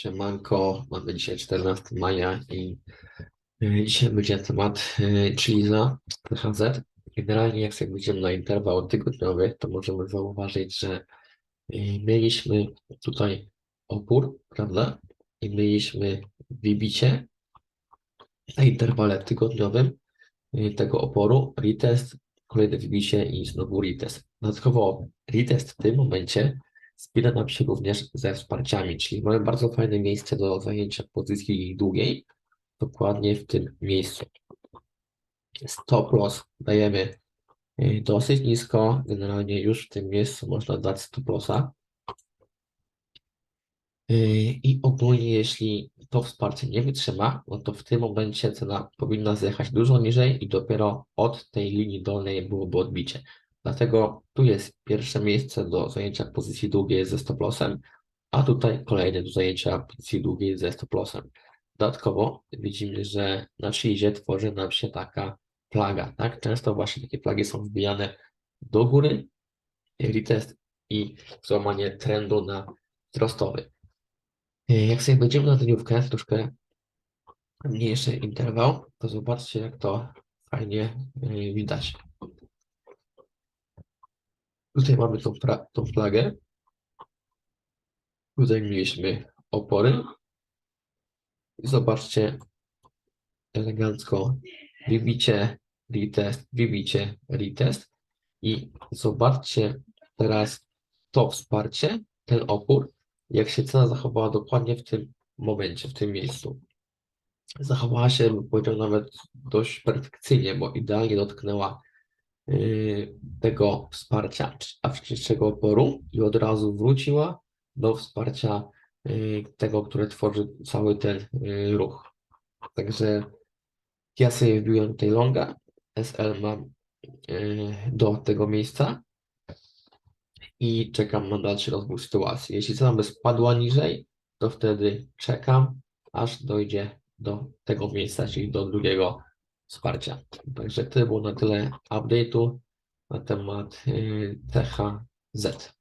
Siemanko, mamy dzisiaj 14 maja i y, dzisiaj będzie temat y, Chiliza THZ. Generalnie jak sobie będziemy na interwał tygodniowy, to możemy zauważyć, że y, mieliśmy tutaj opór, prawda? I mieliśmy wybicie na interwale tygodniowym tego oporu, retest, kolejne wybicie i znowu retest. Dodatkowo retest w tym momencie Spina nam się również ze wsparciami, czyli mamy bardzo fajne miejsce do zajęcia pozycji długiej, dokładnie w tym miejscu. Stop loss dajemy y, dosyć nisko, generalnie już w tym miejscu można dać stop lossa. Y, I ogólnie jeśli to wsparcie nie wytrzyma, no to w tym momencie cena powinna zjechać dużo niżej i dopiero od tej linii dolnej byłoby odbicie. Dlatego tu jest pierwsze miejsce do zajęcia pozycji długiej ze stop lossem, a tutaj kolejne do zajęcia pozycji długiej ze stop lossem. Dodatkowo widzimy, że na Chilizie tworzy nam się taka plaga, tak? Często właśnie takie plagi są wbijane do góry, retest i złamanie trendu na wzrostowy. Jak sobie będziemy na dniówkę, troszkę mniejszy interwał, to zobaczcie, jak to fajnie y, widać. Tutaj mamy tą, tą flagę. Tutaj mieliśmy opory. I zobaczcie, elegancko wybicie, retest, wybicie, retest. I zobaczcie teraz to wsparcie, ten opór, jak się cena zachowała dokładnie w tym momencie, w tym miejscu. Zachowała się, bym powiedział, nawet dość perfekcyjnie, bo idealnie dotknęła y, tego wsparcia czy- a wcześniejszego oporu i od razu wróciła do wsparcia y, tego, które tworzy cały ten y, ruch. Także ja sobie wbiłem tutaj longa, SL mam y, do tego miejsca i czekam na dalszy rozwój sytuacji. Jeśli cena by spadła niżej, to wtedy czekam, aż dojdzie do tego miejsca, czyli do drugiego wsparcia. Także to było na tyle update'u na temat y, THZ.